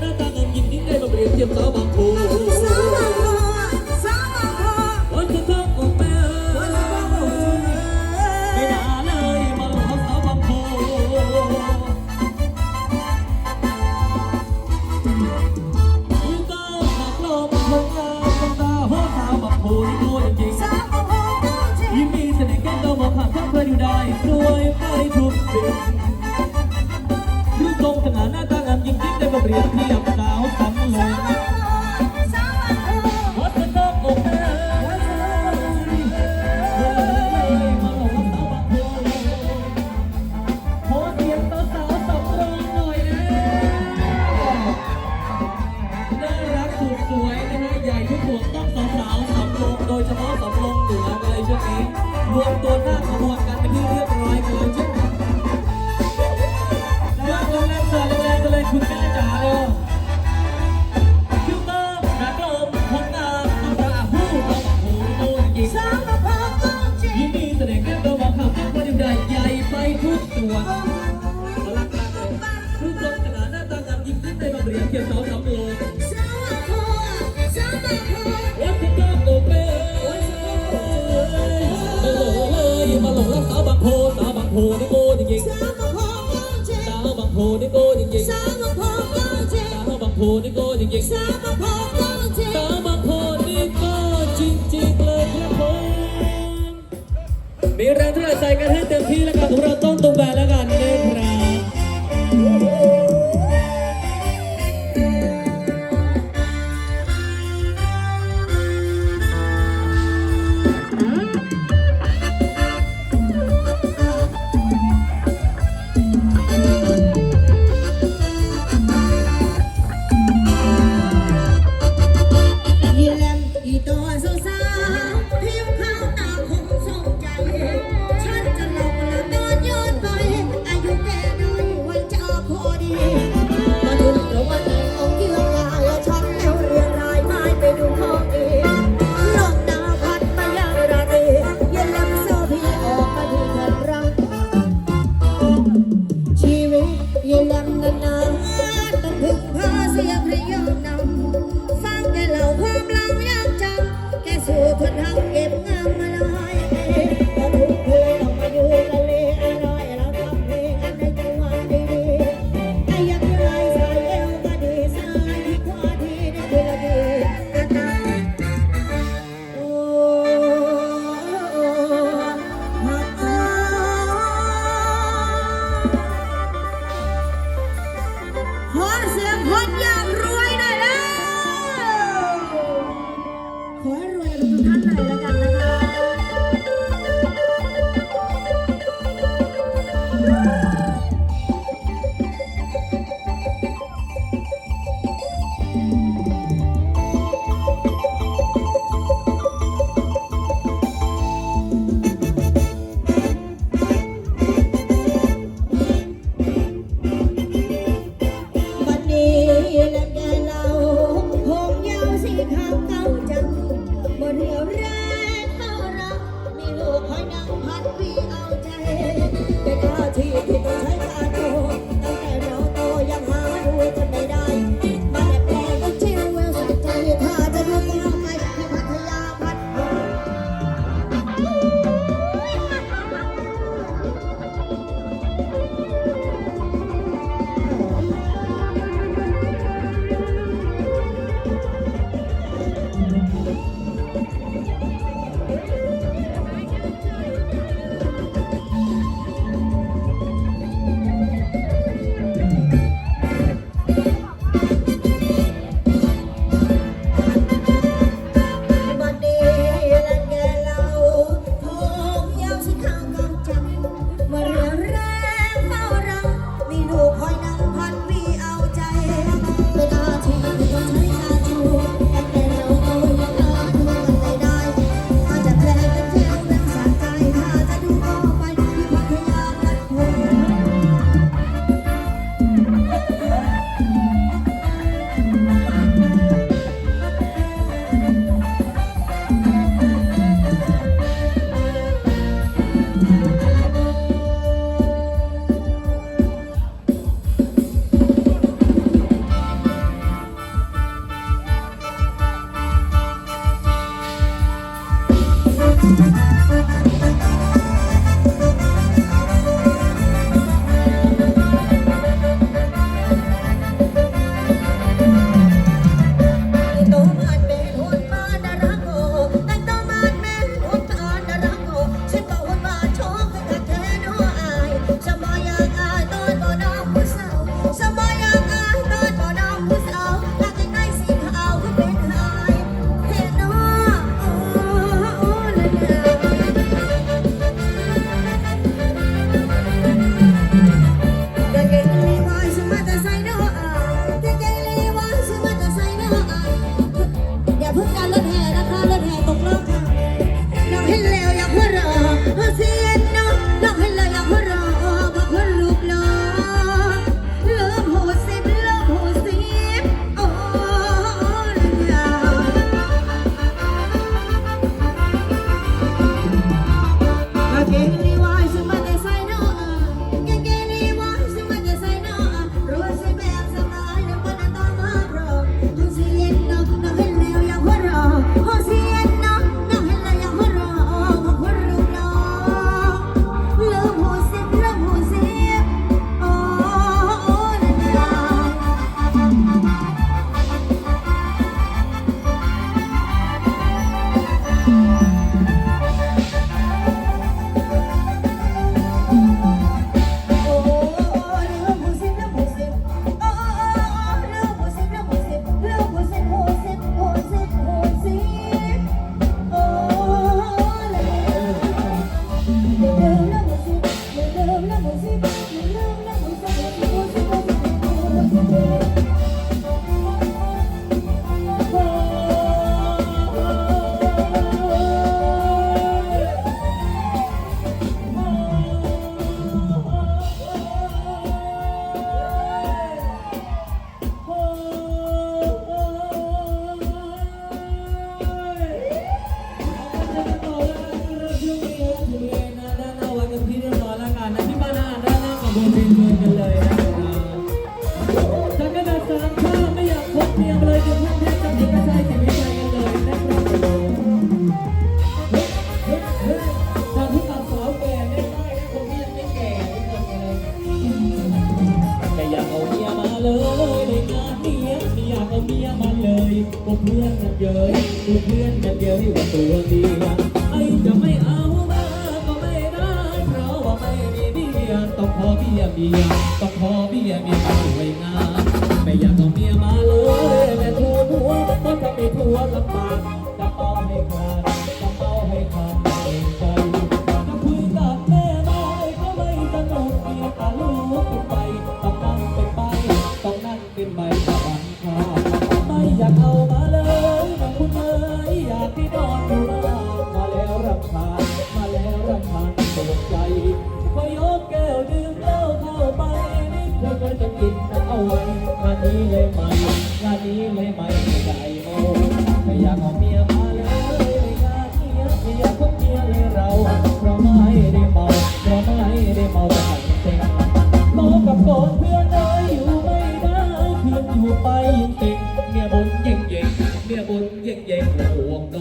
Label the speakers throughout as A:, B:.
A: หน้า
B: ตางา
A: ม
B: ยินดีได้มาเรียนเทียมสาวบางโพ เรียบเทียบ คุณแม่จ๋าเร็วคิวเตอร์นะกลมคนตาต้องตาหูต้องหูนู่นอีก
A: สารพัต้องจริง
B: มีแสดงแก้มเรามาขับว่าดึงได้ใหญ่ไปทุกตัวรักรักเลยรูปทรงขนาหน้าตางามยิ่งขึ้ในบางเรียนเกี่ยวสอง
A: สามโลสา
B: วพอสาวพอโอเป้มาหลงรักสาวบางโพสาวบางโพนี่โมจริง
A: พูนี่โก้จริง
B: ๆสามบางโพก็จริง
A: สาม
B: บางโพนี่โก้จริงๆ
A: สามบางโพก็จริง
B: สามบางโพนี่โก้จริงๆเลยครับผมมีแรงที่จะใส่กันให้เต็มที่แล้วกันของเราต้องตรงแบบแล้วกันัน
A: เลยพวกเพื่อนกันเยอะพวกเพื่อนกันเยอะว่าตัวเดียว
B: ไอ้จะไม่เอามาก็ไม่ได้เพราะว่าไม่มีเบียต้องขอเบียเบียต้องขอเบียเบียสวยงามไม่อยากเอาเมียมาเลยแม่ทูนหัวก็จะมีทัวลำบาก หัวไปเติงเมียบนเย่งเย่งเมียบนเย่งเย่งหัวงโด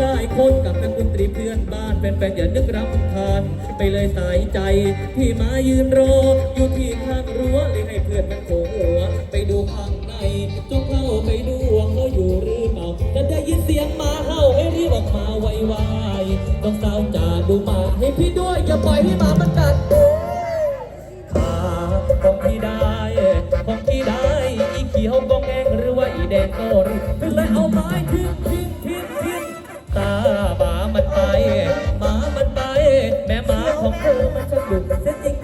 B: หลายคนกับนักดนตรีเพื่อนบ้านเป็นแฟนๆอย่านึกรำคาญไปเลยสายใจ ที่มายืนรอ อยู่ที่ข้างรั้วเลยให้เพื่อนมันโผล่หัว ไปดูข้างในจงเข้าไปดูว่าเขาอยู่หรือเปล่าจะได้ยินเสียงมาเห่าให้รีบออกมาไวๆต้องสาวจ่าดูมาให้พี่ด้วยอย่าปล่อยให้หมามันกัด แม่หมาของเธอมันจะดุเส้นจริ
A: ง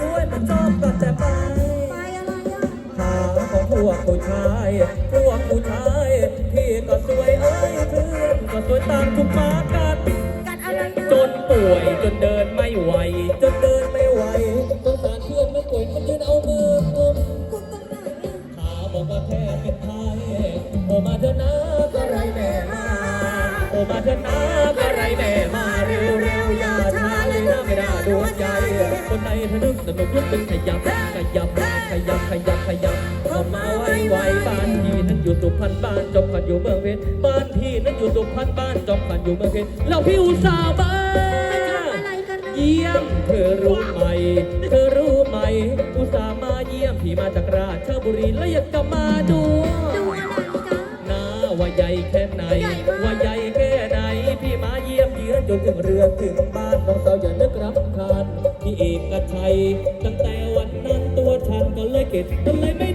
B: ยับขยับขยับขยับขยับเข้ามาไวไวบ้านพี่นั้นอยู่สุพรรณบ้านจอมขวัญอยู่เมืองเพชรบ้านพี่นั้นอยู่สุพรรณบ้านจอมขวัญอยู่เมืองเพชรแล้วพี่อุตส่าห์มา
A: น
B: เยี่ยมเธอรู้ไหม เธอรู้ไหม อุตส่าห์มาเยี่ยมพี่มาจากราชบุรีแล้วอยากจะมาดู
A: ดูอะไรจ๊ะ
B: นาว่าใหญ่แค่ไหน
A: ใหญ่มาก
B: ว่าใหญ่แค่ไหน พี่มาเยี่ยมเยือนจนถึงเรือถึงบ้านน้องสาวอย่านึกรำคาญพี่เอกชัยตั้งแต่ ก็เลยเก็บก็เลยไม่โดดไป
A: ไปทำอะไร
B: เยี่ยมเธออีกต่อไป โอม